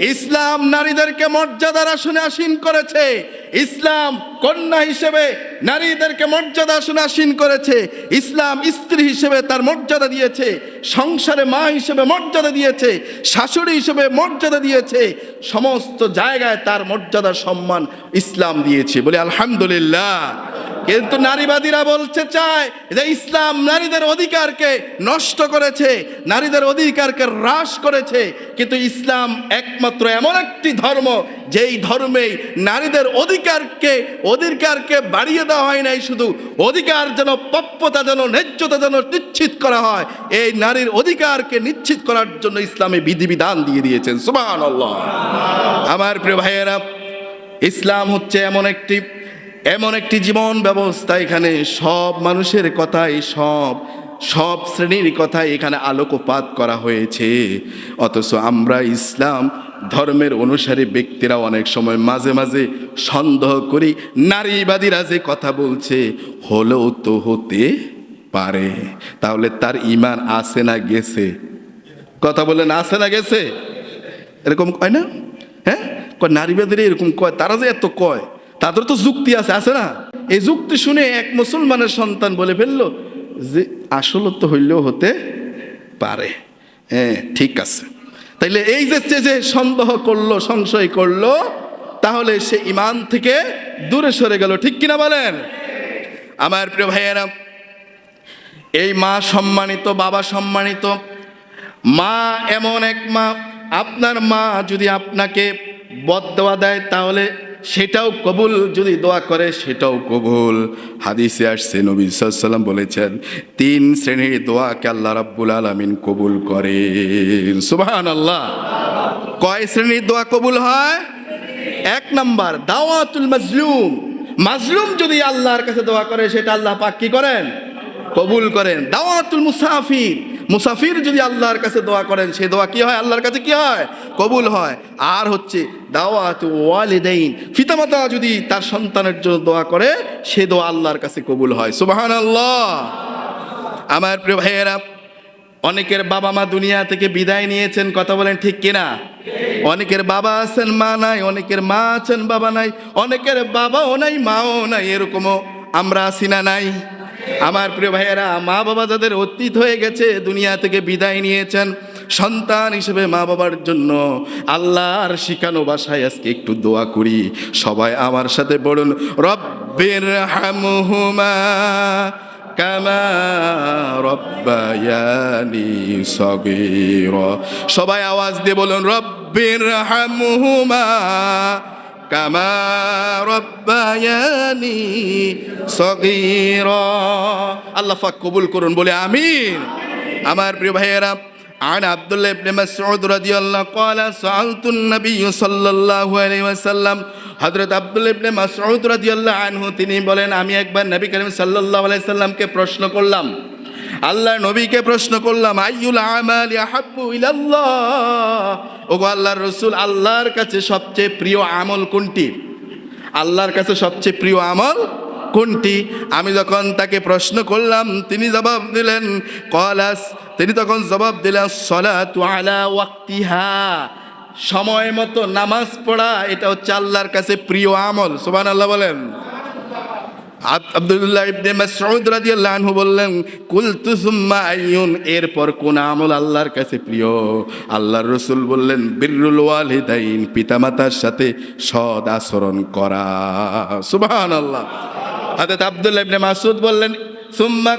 ইসলাম নারীদেরকে মর্যাদার আসনে আসীন করেছে। ইসলাম কন্যা হিসেবে নারীদেরকে মর্যাদা আসনে আসীন করেছে। ইসলাম স্ত্রী হিসেবে তার মর্যাদা দিয়েছে। সংসারে মা হিসেবে মর্যাদা দিয়েছে। শাশুড়ি হিসেবে মর্যাদা দিয়েছে। সমস্ত জায়গায় তার মর্যাদা সম্মান ইসলাম দিয়েছে। বলে, আলহামদুলিল্লাহ। কিন্তু নারীবাদীরা বলতে চায় যে ইসলাম নারীদের অধিকারকে নষ্ট করেছে, নারীদের অধিকারকে হ্রাস করেছে। কিন্তু ইসলাম একমাত্র এমন একটি ধর্ম, যেই ধর্মেই নারীদের অধিকারকে অধিকারকে বাড়িয়ে দেওয়া হয় নাই, শুধু অধিকার যেন প্রাপ্যতা যেন ন্যায্যতা যেন নিশ্চিত করা হয়, এই নারীর অধিকারকে নিশ্চিত করার জন্য ইসলামে বিধিবিধান দিয়ে দিয়েছেন। সুবাহ আমার প্রিয় ভাইয়েরা, ইসলাম হচ্ছে এমন একটি এমন একটি জীবন ব্যবস্থা এখানে সব মানুষের কথাই, সব সব শ্রেণির কথাই এখানে আলোকপাত করা হয়েছে। অথচ আমরা ইসলাম ধর্মের অনুসারী ব্যক্তিরা অনেক সময় মাঝে মাঝে সন্দেহ করি, নারীবাদীরা যে কথা বলছে, হলেও তো হতে পারে। তাহলে তার ইমান আসে না গেছে? কথা বলেন আসে না গেছে? এরকম কয় না? হ্যাঁ? নারীবাদীরা এরকম কয়, তারা যে এত কয়? তাদের তো যুক্তি আছে আছে না? এই যুক্তি শুনে এক মুসলমানের সন্তান বলে ফেলল যে আসলে তো হইলেও হতে পারে। হ্যাঁ ঠিক আছে। তাইলে এই যে, যে- সন্দেহ করল, সংশয় করল, তাহলে সে ইমান থেকে দূরে সরে গেল, ঠিক কিনা বলেন? আমার প্রিয় ভাইয়েরা, এই মা সম্মানিত, বাবা সম্মানিত, মা এমন এক মা, আপনার মা যদি আপনাকে বদ দেওয়া দেয়, তাহলে সেটাও কবুল, যদি দোয়া করে সেটাও কবুল। হাদিসে আসছে, নবী সাল্লাম বলেছেন, তিন শ্রেণির দোয়াকে আল্লাহ রাব্বুল আলামিন কবুল করে সুবহান আল্লাহ কয় শ্রেণির দোয়া কবুল হয়? এক নম্বর, দাওয়াতুল মাজলুম। মাজলুম যদি আল্লাহর কাছে দোয়া করে, সেটা আল্লাহ পাক কি করেন? কবুল করেন। দাওয়াতুল মুসাফির। মুসাফির যদি আল্লাহর কাছে দোয়া করেন, সে দোয়া কি হয়? আল্লাহর কাছে কি হয়? কবুল হয়। আর হচ্ছে দাওয়াত ওয়ালিদাইন, পিতামাতা যদি তার সন্তানের জন্য দোয়া করে, সে দোয়া আল্লাহর কাছে কবুল হয়। সুবাহান আল্লাহ আমার প্রিয় ভাইয়েরা, অনেকের বাবা মা দুনিয়া থেকে বিদায় নিয়েছেন, কথা বলেন ঠিক কিনা? অনেকের বাবা আছেন, মা নাই, অনেকের মা আছেন, বাবা নাই, অনেকের বাবাও নাই, মাও নাই, এরকমও আমরা আছি না নাই? আমার প্রিয় ভাইয়েরা মা বাবা যাদের অতীত হয়ে গেছে, দুনিয়া থেকে বিদায় নিয়েছেন, সন্তান হিসেবে মা বাবার জন্য আল্লাহর শিখানো বাসায় আজকে একটু দোয়া করি। সবাই আমার সাথে বলুন রব্বের হামহুমা কামা রব্বায়ানি সগীরা। সবাই আওয়াজ দিয়ে বলুন, রব্বির হামহুমা কামা রব্বায়ানি সগীরা আল্লাহ পাক কবুল করুন বলে আমিন আমার প্রিয় ভাইয়েরা عن عبد الله بن مسعود رضي الله قال سألت النبي صلى الله عليه وسلم হযরত আব্দুল্লাহ ইবনে মাসউদ রাদিয়াল্লাহু আনহু তিনি বলেন আমি একবার নবী করিম সাল্লাল্লাহু আলাইহি সাল্লামকে প্রশ্ন করলাম আল্লাহ নবীকে প্রশ্ন করলাম, আইয়ুল আমালি আহাব্বু ইলাল্লাহ? ওগো আল্লাহর রাসূল, আল্লাহর কাছে সবচেয়ে প্রিয় আমল কোনটি? আল্লাহর কাছে সবচেয়ে প্রিয় আমল কোনটি? আমি যখন তাকে প্রশ্ন করলাম, তিনি জবাব দিলেন, কলাস। তিনি তখন জবাব দিলেন, সলাতু আলা ওয়াক্তিহা। সময় মতো নামাজ পড়া, এটা হচ্ছে আল্লাহর কাছে প্রিয় আমল। সুবান আল্লাহ বলেন। আব্দুল্লাহ ইবনে মাসউদ রাদিয়াল্লাহু আনহু বললেন, কুলতু সুম্মা আইয়ুন এরপর কোন আমল আল্লাহর কাছে প্রিয়? আল্লাহর রাসূল বললেন, বিররুল ওয়ালিদাইন পিতামাতার সাথে সৎ আচরণ করা। সুবহানাল্লাহ। হযরত আব্দুল্লাহ ইবনে মাসউদ বললেন, সুম্মা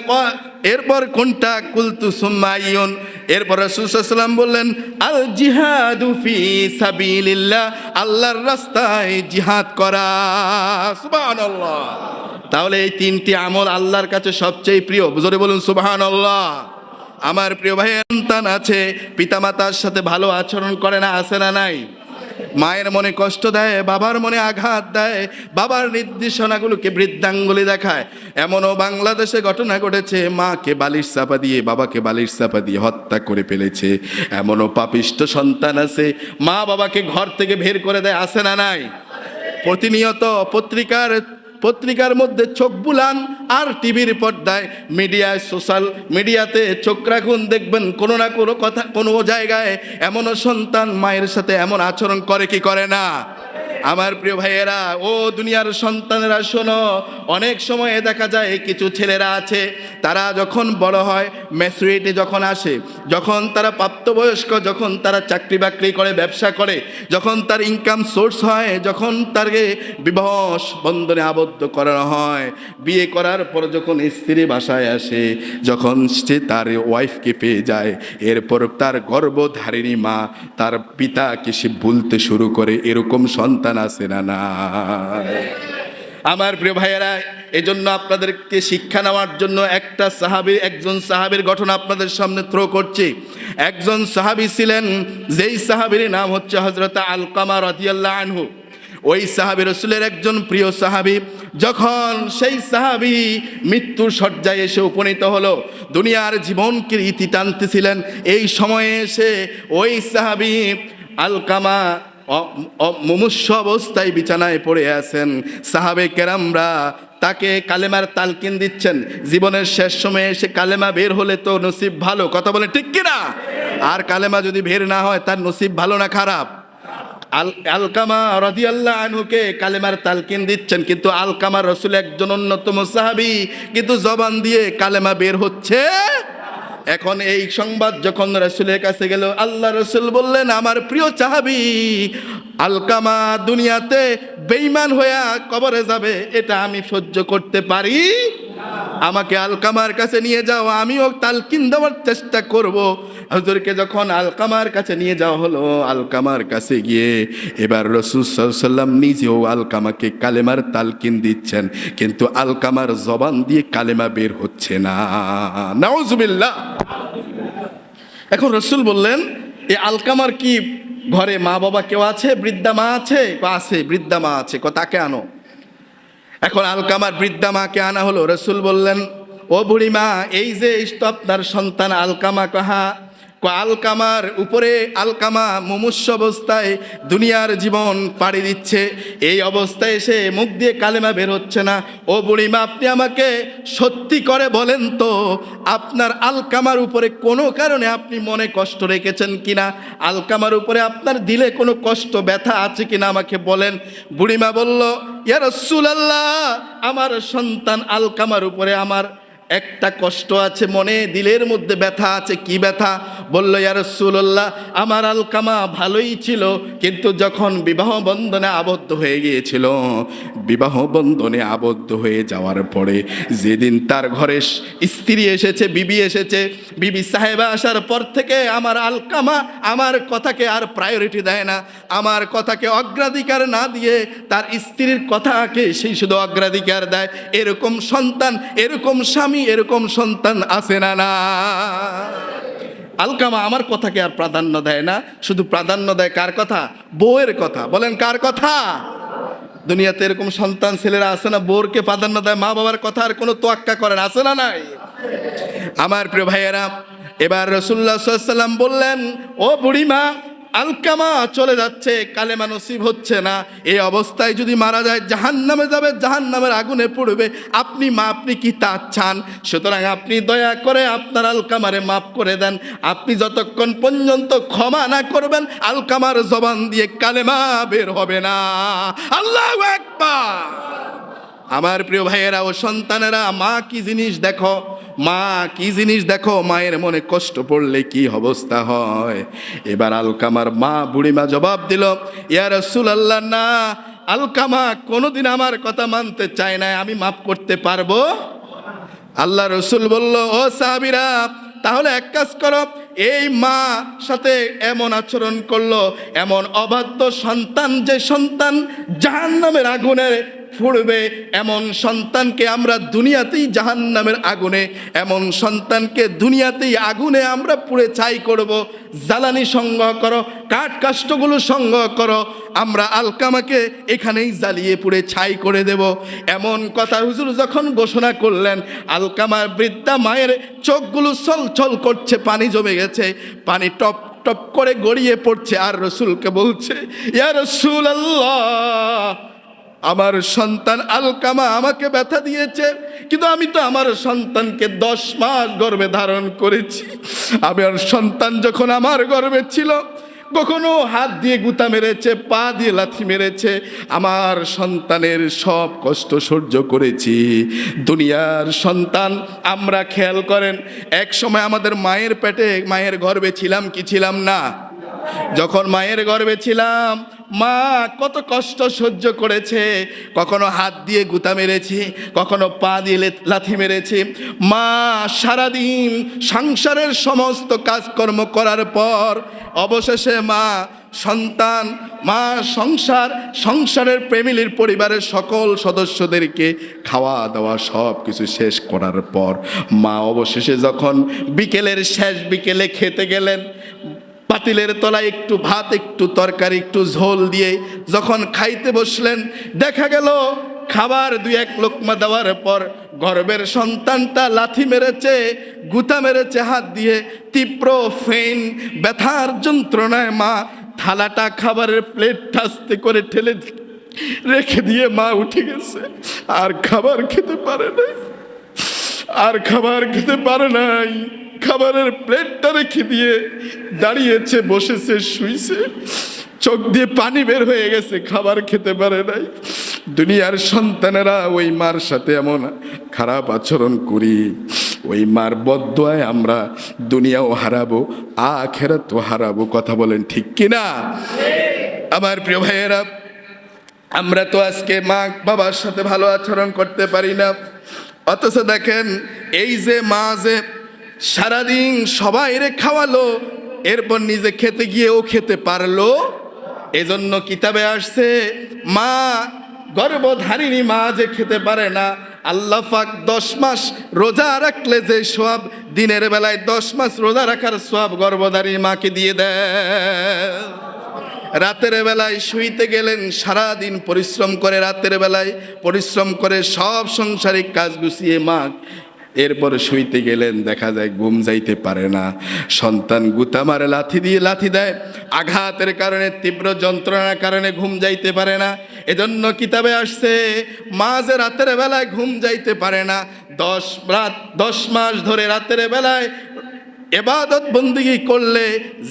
এরপর কোনটা? কুলতু সুম্মা আইয়ুন এরপর রাসূল সাল্লাল্লাহু আলাইহি ওয়াসাল্লাম বললেন আল জিহাদু ফি সাবিলিল্লাহ, আল্লাহর রাস্তায় জিহাদ করা। সুবহানাল্লাহ। তাহলে এই তিনটি আমল আল্লাহর কাছে সবচেয়ে প্রিয়। জোরে বলুন সুবাহান আল্লাহ আমার প্রিয় ভাই সন্তান আছে, পিতামাতার সাথে ভালো আচরণ করে না, আছে না নাই? মায়ের মনে কষ্ট দেয়, বাবার মনে আঘাত দেয়, বাবার নির্দেশনাগুলোকে বৃদ্ধাঙ্গুলি দেখায়। এমনও বাংলাদেশে ঘটনা ঘটেছে, মাকে বালিশ চাপা দিয়ে, বাবাকে বালিশ চাপা দিয়ে হত্যা করে ফেলেছে। এমনও পাপিষ্ট সন্তান আছে, মা বাবাকে ঘর থেকে বের করে দেয় আসে না নাই? প্রতিনিয়ত পত্রিকার পত্রিকার মধ্যে চোখ বুলান আর টিভির পর্দায়, মিডিয়ায় সোশ্যাল মিডিয়াতে চোখ রাখুন, দেখবেন কোনো না কোনো কথা, কোনো জায়গায় এমনও সন্তান মায়ের সাথে এমন আচরণ করে কি করে না। আমার প্রিয় ভাইয়েরা, ও দুনিয়ার সন্তানেরা, শোনো, অনেক সময়ে দেখা যায় কিছু ছেলেরা আছে, তারা যখন বড় হয় ম্যাচুরিটি যখন আসে যখন তারা প্রাপ্তবয়স্ক, যখন তারা চাকরি বাকরি করে, ব্যবসা করে, যখন তার ইনকাম সোর্স হয়, যখন তাকে বিবাহ বন্ধনে আবদ্ধ করানো হয়, বিয়ে করার পর যখন স্ত্রী বাসায় আসে, যখন সে তার ওয়াইফকে পেয়ে যায়, এরপর তার গর্ভধারিণী মা তার পিতাকে সে ভুলতে শুরু করে, এরকম সন্তান আছে না না? আমার প্রিয় ভাইয়েরা, এজন্য আপনাদেরকে শিক্ষা নেওয়ার জন্য একটা সাহাবি, একজন সাহাবির ঘটনা আপনাদের সামনে থ্রো করছি। একজন সাহাবি ছিলেন, যেই সাহাবির নাম হচ্ছে হজরত আলকামা রদিয়াল্লাহ আনহু। ওই সাহাবি রসুলের একজন প্রিয় সাহাবি। যখন সেই সাহাবি মৃত্যুর শয্যায় এসে উপনীত হলো, দুনিয়ার জীবনকে ইতি টানতেছিলেন, এই সময়ে এসে ওই সাহাবি আলকামা মুমূর্ষ অবস্থায় বিছানায় পড়ে আছেন। সাহাবে কেরামরা তাকে কালেমার তালকিন দিচ্ছেন। জীবনের শেষ সময়ে এসে কালেমা বের হলে তো নসিব ভালো। কথা বলে ঠিক কিনা? আর কালেমা যদি বের না হয়, তার নসিব ভালো না খারাপ? আল আলকামা রদিয়াল্লাহ আনহুকে কালেমার তালকিন দিচ্ছেন। কিন্তু আলকামা রসুল একজন অন্যতম সাহাবি। কিন্তু জবান দিয়ে কালেমা বের হচ্ছে এখন এই সংবাদ যখন রসুলের কাছে গেল, আল্লাহ রসুল বললেন, আমার প্রিয় চাহাবি আলকামা দুনিয়াতে বেইমান হইয়া কবরে যাবে, এটা আমি সহ্য করতে পারি আমাকে আলকামার কাছে নিয়ে যাও, আমিও তালকিন দেওয়ার চেষ্টা করব। হুজুরকে যখন আলকামার কাছে নিয়ে যাওয়া হলো, আলকামার কাছে গিয়ে এবার রসুল সাল্লাম নিজেও আলকামাকে কালেমার তালকিন দিচ্ছেন, কিন্তু আলকামার জবান দিয়ে কালেমা বের হচ্ছে না। এখন রসুল বললেন এই আলকামার কি ঘরে মা বাবা কেউ আছে? বৃদ্ধা মা আছে? আছে, বৃদ্ধা মা আছে। তাকে আনো। এখন আলকামার বৃদ্ধা মাকে আনা হলো। রসুল বললেন, ও বুড়িমা এই যে আপনার সন্তান আলকামা কাহা আলকামার উপরে আলকামা মুমূর্ষ অবস্থায় দুনিয়ার জীবন পাড়ি দিচ্ছে। এই অবস্থায় এসে মুখ দিয়ে কালেমা বের হচ্ছে না। ও বুড়িমা আপনি আমাকে সত্যি করে বলেন তো, আপনার আলকামার উপরে কোনো কারণে আপনি মনে কষ্ট রেখেছেন কিনা? আলকামার উপরে আপনার দিলে কোনো কষ্ট, ব্যথা আছে কিনা আমাকে বলেন। বুড়িমা বলল, ইয়া রাসূলুল্লাহ, আমার সন্তান আলকামার উপরে আমার একটা কষ্ট আছে মনে, দিলের মধ্যে ব্যথা আছে, কি ব্যথা? বলল, ইয়া রাসূলুল্লাহ, আমার আলকামা ভালোই ছিল, কিন্তু যখন বিবাহ বন্ধনে আবদ্ধ হয়ে গিয়েছিল, বিবাহ বন্ধনে আবদ্ধ হয়ে যাওয়ার পরে যেদিন তার ঘরে স্ত্রী এসেছে, বিবি এসেছে, বিবি সাহেবা আসার পর থেকে আমার আলকামা আমার কথাকে আর প্রায়োরিটি দেয় না, আমার কথাকে অগ্রাধিকার না দিয়ে তার স্ত্রীর কথাকে সেই শুধু অগ্রাধিকার দেয়। এরকম সন্তান, এরকম স্বামী এরকম সন্তান আছে না না? আলকামা, আমার কথাকে আর প্রাধান্য দেয় না। শুধু প্রাধান্য দেয় কার কথা? বউয়ের কথা। বলেন, কার কথা? দুনিয়াতে এরকম সন্তান ছেলেরা আছে না বোরকে প্রাধান্য দেয় মা বাবার কথা আর কোনো তোয়াক্কা করেন আছে না নাই? আমার প্রিয় ভাইয়েরা, এবার রসুল্লাহ সাল্লাম বললেন, ও বুড়িমা আলকামা চলে যাচ্ছে, কালেমা নসিব হচ্ছে না। এই অবস্থায় যদি মারা যায় জাহান নামে যাবে জাহান নামের আগুনে পড়বে। আপনি মা, আপনি কি তা চান সুতরাং আপনি দয়া করে আপনার আলকামারে মাফ করে দেন। আপনি যতক্ষণ পর্যন্ত ক্ষমা না করবেন, আলকামার জবান দিয়ে কালেমা বের হবে না। আল্লাহ একবার আমার প্রিয় ভাইয়েরা ও সন্তানেরা, মা কি জিনিস দেখো? মা, কি জিনিস দেখো? মায়ের মনে কষ্ট পড়লে কি অবস্থা হয়? এবার আলকামার মা বুড়িমা জবাব দিল, ইয়া রসুল আল্লাহ না, আলকামা কোনোদিন আমার কথা মানতে চায় না আমি মাফ করতে পারব? আল্লাহ রসুল বলল, ও সাহাবিরা, তাহলে এক কাজ করো, এই মা সাথে এমন আচরণ করল, এমন অবাধ্য সন্তান যে সন্তান জাহান নামের আগুনে ফুড়বে এমন সন্তানকে আমরা দুনিয়াতেই জাহান নামের আগুনে, এমন সন্তানকে দুনিয়াতেই আগুনে আমরা পুড়ে ছাই করব। জ্বালানি সংগ্রহ করো, কাঠ কাষ্টগুলো সংগ্রহ করো, আমরা আলকামাকে এখানেই জ্বালিয়ে পুড়ে ছাই করে দেব। এমন কথা হুজুর যখন ঘোষণা করলেন আলকামার বৃদ্ধা মায়ের চোখগুলো ছল করছে, পানি জমে গেছে, পানি টপ টপ করে গড়িয়ে পড়ছে, আর রসুলকে বলছে, ইয়া রসুল আল্লাহ আমার সন্তান আলকামা আমাকে ব্যথা দিয়েছে, কিন্তু আমি তো আমার সন্তানকে দশ মাস গর্ভে ধারণ করেছি। আমার সন্তান যখন আমার গর্ভে ছিল, কখনো হাত দিয়ে গুতা মেরেছে, পা দিয়ে লাথি মেরেছে, আমার সন্তানের সব কষ্ট সহ্য করেছি। দুনিয়ার সন্তান, আমরা খেয়াল করেন, এক সময় আমাদের মায়ের পেটে, মায়ের গর্বে ছিলাম কি ছিলাম না? যখন মায়ের গর্বে ছিলাম মা কত কষ্ট সহ্য করেছে, কখনো হাত দিয়ে গুতা মেরেছে, কখনো পা দিয়ে লাথি মেরেছে। মা, সারাদিন সংসারের সমস্ত কাজকর্ম করার পর অবশেষে মা, সন্তান, মা, সংসার, সংসারের প্রেমিলির পরিবারের সকল সদস্যদেরকে খাওয়া দাওয়া সব কিছু শেষ করার পর মা অবশেষে যখন বিকেলের শেষ বিকেলে খেতে গেলেন পাতিলের তলায় একটু ভাত, একটু তরকারি, একটু ঝোল দিয়ে যখন খাইতে বসলেন, দেখা গেল খাবার দুই এক লোকমা দেওয়ার পর গর্বের সন্তানটা লাথি মেরেছে, গুতা মেরেছে হাত দিয়ে, তীব্র ফেন ব্যথার যন্ত্রণায় মা থালাটা খাবারের প্লেট আস্তে করে ঠেলে রেখে দিয়ে মা উঠে গেছে। আর খাবার খেতে পারে না আর খাবার খেতে পারে নাই। খাবারের প্লেটটা রেখে দিয়ে দাঁড়িয়েছে, বসেছে, শুইছে। চোখ দিয়ে পানি বের হয়ে গেছে, খাবার খেতে পারে নাই। দুনিয়ার সন্তানেরা ওই মার সাথে এমন খারাপ আচরণ করি। ওই মার বদয়ায় আমরা দুনিয়াও হারাবো, আখেরাতও হারাবো, কথা বলেন ঠিক কিনা? আমার প্রিয় ভাইয়েরা, আমরা তো আজকে মা বাবার সাথে ভালো আচরণ করতে পারি না। অথচ দেখেন, এই যে মা যে সারাদিন সবাই রে খাওয়ালো, এরপর নিজে খেতে গিয়ে ও খেতে পারল। এজন্য কিতাবে আসছে, মা, গর্ভধারিণী মা যে খেতে পারে না, আল্লাহ পাক দশ মাস রোজা রাখলে যে সব দিনের বেলায় দশ মাস রোজা রাখার সব গর্ভধারিণী মাকে দিয়ে দেয় রাতের বেলায় শুইতে গেলেন সারা দিন পরিশ্রম করে রাতের বেলায় পরিশ্রম করে সব সংসারিক কাজ গুছিয়ে মা এরপর শুইতে গেলেন, দেখা যায় ঘুম যাইতে পারে না। সন্তান গুতা মারে লাথি দিয়ে লাথি দেয়, আঘাতের কারণে, তীব্র যন্ত্রণার কারণে ঘুম যাইতে পারে না। এজন্য কিতাবে আসছে, মাঝে রাতের বেলায় ঘুম যাইতে পারে না। দশ রাত, দশ মাস ধরে রাতের বেলায় এবাদত বন্দিগি করলে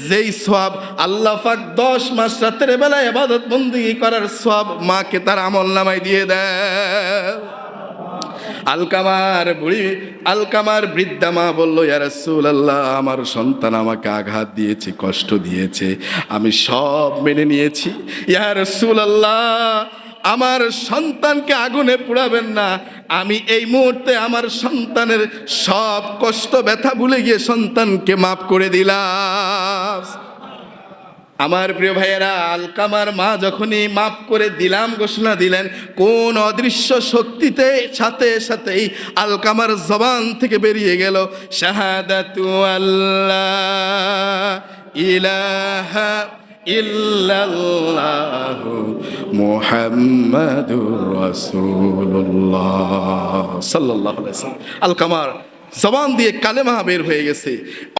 যেই সব আল্লাহ দশ মাস রাতের বেলায় এবাদত বন্দিগি করার সব মাকে তার আমল নামায় দিয়ে দেয়। আলকামার বুড়ি, আলকামার বৃদ্ধা মা বলল ইয়ারসুল আল্লাহ আমার সন্তান আমাকে আঘাত দিয়েছে, কষ্ট দিয়েছে, আমি সব মেনে নিয়েছি। ইয়ারসুল আল্লাহ আমার সন্তানকে আগুনে পুড়াবেন না। আমি এই মুহূর্তে আমার সন্তানের সব কষ্ট, ব্যথা ভুলে গিয়ে সন্তানকে মাফ করে দিলাম। আমার প্রিয় ভাইয়েরা, আলকামার মা যখনই মাপ করে দিলাম, ঘোষণা দিলেন, কোন অদৃশ্য শক্তিতে সাথে সাথেই আলকামার জবান থেকে বেরিয়ে গেল, শাহাদাতু আল্লাহ ইলাহা আলকামার জবান দিয়ে কালেমা বের হয়ে গেছে।